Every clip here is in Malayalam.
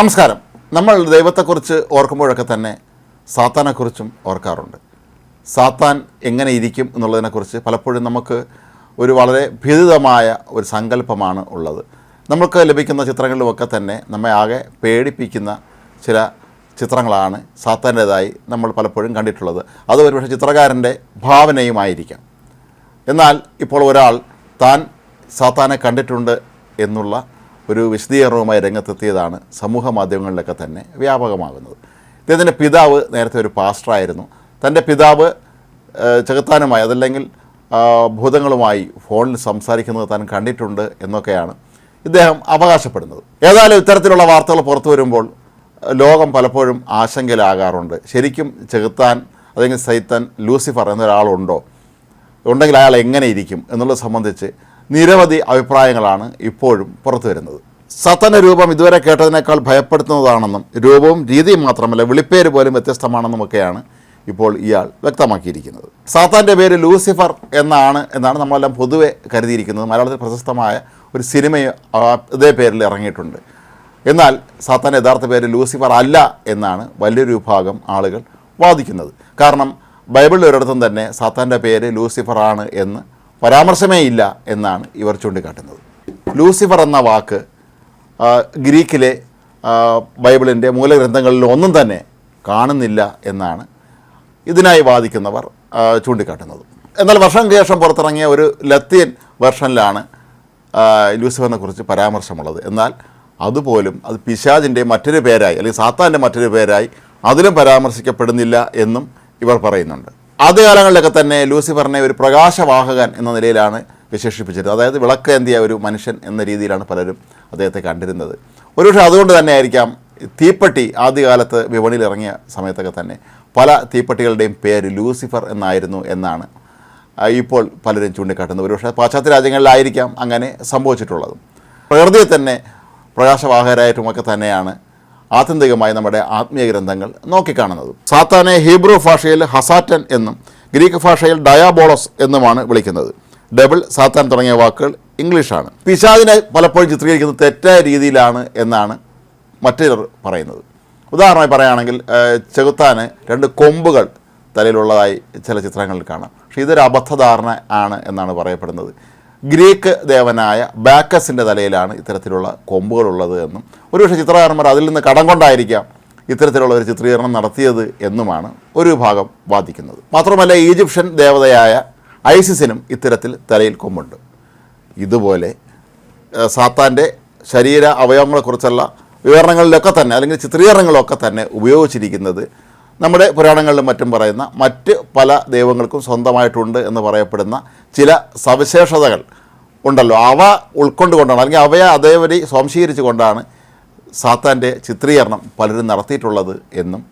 നമസ്കാരം. നമ്മൾ ദൈവത്തെക്കുറിച്ച് ഓർക്കുമ്പോഴൊക്കെ തന്നെ സാത്താനെക്കുറിച്ചും ഓർക്കാറുണ്ട്. സാത്താൻ എങ്ങനെ ഇരിക്കും എന്നുള്ളതിനെക്കുറിച്ച് പലപ്പോഴും നമുക്ക് ഒരു വളരെ ഭീതിതമായ ഒരു സങ്കല്പമാണ് ഉള്ളത്. നമുക്ക് ലഭിക്കുന്ന ചിത്രങ്ങളിലുമൊക്കെ തന്നെ നമ്മെ ആകെ പേടിപ്പിക്കുന്ന ചില ചിത്രങ്ങളാണ് സാത്താന്റേതായി നമ്മൾ പലപ്പോഴും കണ്ടിട്ടുള്ളത്. അത് ഒരുപക്ഷെ ചിത്രകാരന്റെ ഭാവനയുമായിരിക്കാം. എന്നാൽ ഇപ്പോൾ ഒരാൾ താൻ സാത്താനെ കണ്ടിട്ടുണ്ട് എന്നുള്ള ഒരു വിശദീകരണവുമായി രംഗത്തെത്തിയതാണ് സമൂഹ മാധ്യമങ്ങളിലൊക്കെ തന്നെ വ്യാപകമാകുന്നത്. ഇദ്ദേഹത്തിന്റെ പിതാവ് നേരത്തെ ഒരു പാസ്റ്ററായിരുന്നു തന്റെ പിതാവ് ചെകുത്താനുമായി അതല്ലെങ്കിൽ ഭൂതങ്ങളുമായി ഫോണിൽ സംസാരിക്കുന്നത് താൻ കണ്ടിട്ടുണ്ട് എന്നൊക്കെയാണ് ഇദ്ദേഹം അവകാശപ്പെടുന്നത്. ഏതായാലും ഇത്തരത്തിലുള്ള വാർത്തകൾ പുറത്തു വരുമ്പോൾ ലോകം പലപ്പോഴും ആശങ്കയിലാകാറുണ്ട്. ശരിക്കും ചെകുത്താൻ അല്ലെങ്കിൽ സൈത്താൻ ലൂസിഫർ എന്നൊരാളുണ്ടോ? ഉണ്ടെങ്കിൽ അയാൾ എങ്ങനെ ഇരിക്കും എന്നുള്ളത് സംബന്ധിച്ച് നിരവധി അഭിപ്രായങ്ങളാണ് ഇപ്പോഴും പുറത്തു വരുന്നത്. സത്തന രൂപം ഇതുവരെ കേട്ടതിനേക്കാൾ ഭയപ്പെടുത്തുന്നതാണെന്നും രൂപവും രീതിയും മാത്രമല്ല വിളിപ്പേര് പോലും വ്യത്യസ്തമാണെന്നുമൊക്കെയാണ് ഇപ്പോൾ ഇയാൾ വ്യക്തമാക്കിയിരിക്കുന്നത്. സാത്താന്റെ പേര് ലൂസിഫർ എന്നാണ് എന്നാണ് നമ്മളെല്ലാം പൊതുവെ കരുതിയിരിക്കുന്നത്. മലയാളത്തിൽ പ്രശസ്തമായ ഒരു സിനിമയും ഇതേ പേരിൽ ഇറങ്ങിയിട്ടുണ്ട്. എന്നാൽ സാത്താൻ യഥാർത്ഥ പേര് ലൂസിഫർ അല്ല എന്നാണ് വലിയൊരു വിഭാഗം ആളുകൾ വാദിക്കുന്നത്. കാരണം ബൈബിളിൽ ഒരിടത്തും തന്നെ സാത്താന്റെ പേര് ലൂസിഫർ ആണ് എന്ന് പരാമർശമേ ഇല്ല എന്നാണ് ഇവർ ചൂണ്ടിക്കാട്ടുന്നത്. ലൂസിഫർ എന്ന വാക്ക് ഗ്രീക്കിലെ ബൈബിളിന്റെ മൂലഗ്രന്ഥങ്ങളിൽ ഒന്നും തന്നെ കാണുന്നില്ല എന്നാണ് ഇതിനായി വാദിക്കുന്നവർ ചൂണ്ടിക്കാട്ടുന്നത്. എന്നാൽ വർഷങ്ങൾക്ക് ശേഷം പുറത്തിറങ്ങിയ ഒരു ലത്തീൻ വെർഷനിലാണ് ലൂസിഫറിനെ കുറിച്ച് പരാമർശമുള്ളത്. എന്നാൽ അതുപോലും അത് പിശാജിന്റെ മറ്റൊരു പേരായി അല്ലെങ്കിൽ സാത്താന്റെ മറ്റൊരു പേരായി അതിലും പരാമർശിക്കപ്പെടുന്നില്ല എന്നും ഇവർ പറയുന്നുണ്ട്. ആദ്യകാലങ്ങളിലൊക്കെ തന്നെ ലൂസിഫറിനെ ഒരു പ്രകാശവാഹകൻ എന്ന നിലയിലാണ് വിശേഷിപ്പിച്ചിരുന്നത് അതായത് വിളക്കേന്തിയ ഒരു മനുഷ്യൻ എന്ന രീതിയിലാണ് പലരും അദ്ദേഹത്തെ കണ്ടിരുന്നത്. ഒരുപക്ഷെ അതുകൊണ്ട് തന്നെ ആയിരിക്കാം തീപ്പെട്ടി ആദ്യകാലത്ത് വിപണിയിൽ ഇറങ്ങിയ സമയത്തൊക്കെ തന്നെ പല തീപ്പെട്ടികളുടെയും പേര് ലൂസിഫർ എന്നായിരുന്നു എന്നാണ് ഇപ്പോൾ പലരും ചൂണ്ടിക്കാട്ടുന്നത്. ഒരുപക്ഷെ പാശ്ചാത്യ രാജ്യങ്ങളിലായിരിക്കാം അങ്ങനെ സംഭവിച്ചിട്ടുള്ളത്. പ്രകൃതിയെ തന്നെ പ്രകാശവാഹകരായിട്ടുമൊക്കെ തന്നെയാണ് ആത്യന്തികമായി നമ്മുടെ ആത്മീയ ഗ്രന്ഥങ്ങൾ നോക്കിക്കാണുന്നത്. സാത്താനെ ഹീബ്രു ഭാഷയിൽ ഹസാറ്റൻ എന്നും ഗ്രീക്ക് ഭാഷയിൽ ഡയാബോളസ് എന്നുമാണ് വിളിക്കുന്നത്. ഡബിൾ സാത്താൻ തുടങ്ങിയ വാക്കുകൾ ഇംഗ്ലീഷാണ്. പിശാദിനെ പലപ്പോഴും ചിത്രീകരിക്കുന്നത് തെറ്റായ രീതിയിലാണ് എന്നാണ് മറ്റൊരു പറയുന്നത്. ഉദാഹരണമായി പറയുകയാണെങ്കിൽ ചെകുത്താന് രണ്ട് കൊമ്പുകൾ തലയിലുള്ളതായി ചില ചിത്രങ്ങളിൽ കാണാം. പക്ഷേ ഇതൊരു അബദ്ധധാരണ ആണ് എന്നാണ് പറയപ്പെടുന്നത്. ഗ്രീക്ക് ദേവനായ ബാക്കസിന്റെ തലയിലാണ് ഇത്തരത്തിലുള്ള കൊമ്പുകളുള്ളത് എന്നും. ഒരുപക്ഷെ ചിത്രകാരന്മാർ അതിൽ നിന്ന് കടം കൊണ്ടായിരിക്കാം ഇത്തരത്തിലുള്ള ഒരു ചിത്രീകരണം നടത്തിയത് എന്നുമാണ് ഒരു വിഭാഗം വാദിക്കുന്നത്. മാത്രമല്ല ഈജിപ്ഷ്യൻ ദേവതയായ ഐസിസിനും ഇത്തരത്തിൽ തലയിൽ കൊമ്പുണ്ട്. ഇതുപോലെ സാത്താന്റെ ശരീര അവയവങ്ങളെക്കുറിച്ചുള്ള വിവരണങ്ങളിലൊക്കെ തന്നെ അല്ലെങ്കിൽ ചിത്രീകരണങ്ങളൊക്കെ തന്നെ ഉപയോഗിച്ചിരിക്കുന്നത് നമ്മുടെ പുരാണങ്ങളിലും മറ്റും പറയുന്ന മറ്റ് പല ദൈവങ്ങൾക്കും സ്വന്തമായിട്ടുണ്ട് എന്ന് പറയപ്പെടുന്ന ചില സവിശേഷതകൾ ഉണ്ടല്ലോ. അവ ഉൾക്കൊണ്ടുകൊണ്ടാണ് അല്ലെങ്കിൽ അവയെ അതേപടി സ്വാംശീകരിച്ചുകൊണ്ടാണ് സാത്താന്റെ ചിത്രീകരണം പലരും നടത്തിയിട്ടുള്ളത് എന്നും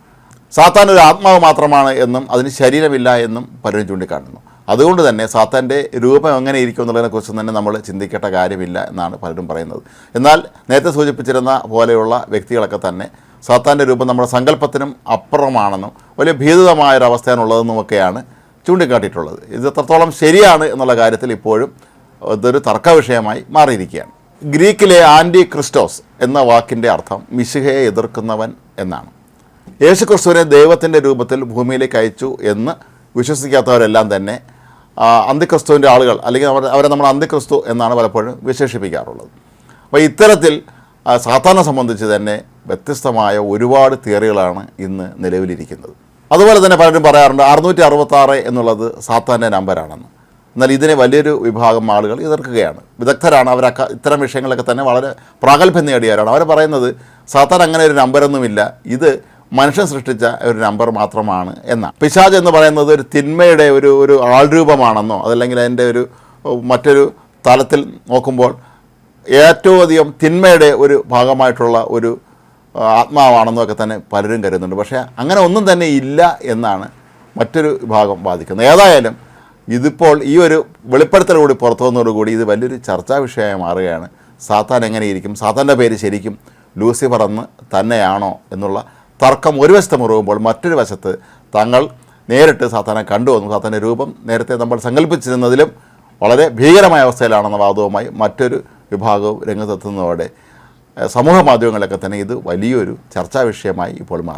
സാത്താൻ ഒരു ആത്മാവ് മാത്രമാണ് എന്നും അതിന് ശരീരമില്ല എന്നും പലരും ചൂണ്ടിക്കാട്ടുന്നു. അതുകൊണ്ട് തന്നെ സാത്താന്റെ രൂപം എങ്ങനെ ഇരിക്കും എന്നുള്ളതിനെക്കുറിച്ച് തന്നെ നമ്മൾ ചിന്തിക്കേണ്ട കാര്യമില്ല എന്നാണ് പലരും പറയുന്നത്. എന്നാൽ നേരത്തെ സൂചിപ്പിച്ചിരുന്ന പോലെയുള്ള വ്യക്തികളൊക്കെ തന്നെ സാത്താന്റെ രൂപം നമ്മുടെ സങ്കല്പത്തിനും അപ്പുറമാണെന്നും വലിയ ഭീതിതമായൊരവസ്ഥയാണുള്ളതെന്നുമൊക്കെയാണ് ചൂണ്ടിക്കാട്ടിയിട്ടുള്ളത്. ഇത് എത്രത്തോളം ശരിയാണ് എന്നുള്ള കാര്യത്തിൽ ഇപ്പോഴും ഇതൊരു തർക്ക വിഷയമായി മാറിയിരിക്കുകയാണ്. ഗ്രീക്കിലെ ആന്റി ക്രിസ്റ്റോസ് എന്ന വാക്കിന്റെ അർത്ഥം മിശിഹയെ എതിർക്കുന്നവൻ എന്നാണ്. യേശു ക്രിസ്തുവിനെ ദൈവത്തിന്റെ രൂപത്തിൽ ഭൂമിയിലേക്ക് അയച്ചു എന്ന് വിശ്വസിക്കാത്തവരെല്ലാം തന്നെ അന്തിക്രിസ്തുവിന്റെ ആളുകൾ അല്ലെങ്കിൽ അവരെ നമ്മൾ അന്തിക്രിസ്തു എന്നാണ് പലപ്പോഴും വിശേഷിപ്പിക്കാറുള്ളത്. അപ്പോൾ ഇത്തരത്തിൽ സാധാരണ സംബന്ധിച്ച് തന്നെ വ്യത്യസ്തമായ ഒരുപാട് തിയറികളാണ് ഇന്ന് നിലവിലിരിക്കുന്നത്. അതുപോലെ തന്നെ പലരും പറയാറുണ്ട് അറുന്നൂറ്റി അറുപത്താറ് എന്നുള്ളത് സാത്താന്റെ നമ്പറാണെന്ന് എന്നാൽ ഇതിനെ വലിയൊരു വിഭാഗം ആളുകൾ എതിർക്കുകയാണ്. വിദഗ്ധരാണ് അവർ ഇത്തരം വിഷയങ്ങളൊക്കെ തന്നെ വളരെ പ്രാഗൽഭ്യം നേടിയവരാണ് അവർ പറയുന്നത് സാത്താൻ അങ്ങനെ ഒരു നമ്പരൊന്നുമില്ല ഇത് മനുഷ്യൻ സൃഷ്ടിച്ച ഒരു നമ്പർ മാത്രമാണ് എന്നാണ്. പിശാജ് എന്ന് പറയുന്നത് ഒരു തിന്മയുടെ ഒരു ഒരു ആൾരൂപമാണെന്നോ അതല്ലെങ്കിൽ അതിന്റെ ഒരു മറ്റൊരു തലത്തിൽ നോക്കുമ്പോൾ ഏറ്റവും അധികം തിന്മയുടെ ഒരു ഭാഗമായിട്ടുള്ള ഒരു ആ, ആത്മാവാണെന്നോ തന്നെ പലരും കരുതുന്നുണ്ട്. പക്ഷേ അങ്ങനെ ഒന്നും തന്നെ ഇല്ല എന്നാണ് മറ്റൊരു വിഭാഗം വാദിക്കുന്നത്. ഏതായാലും ഇതിപ്പോൾ ഈ ഒരു വെളിപ്പെടുത്തലോട് പുറത്തു വന്നതോടുകൂടി ഇത് വലിയൊരു ചർച്ചാ വിഷയമായി മാറുകയാണ്. സാത്താൻ എങ്ങനെയിരിക്കും? സാത്താന്റെ പേര് ശരിക്കും ലൂസിഫർ എന്ന് തന്നെയാണോ എന്നുള്ള തർക്കം ഒരു വശത്ത് മുറുകുമ്പോൾ മറ്റൊരു വശത്ത് തങ്ങൾ നേരിട്ട് സാത്താനെ കണ്ടുവന്നു സാത്താന്റെ രൂപം നേരത്തെ നമ്മൾ സങ്കല്പിച്ചിരുന്നതിലും വളരെ ഭീകരമായ അവസ്ഥയിലാണെന്ന വാദവുമായി മറ്റൊരു വിഭാഗവും രംഗത്തെത്തുന്നതോടെ സമൂഹ മാധ്യമങ്ങളിലൊക്കെ തന്നെ ഇത് വലിയൊരു ചർച്ചാ വിഷയമായി ഇപ്പോൾ മാറി.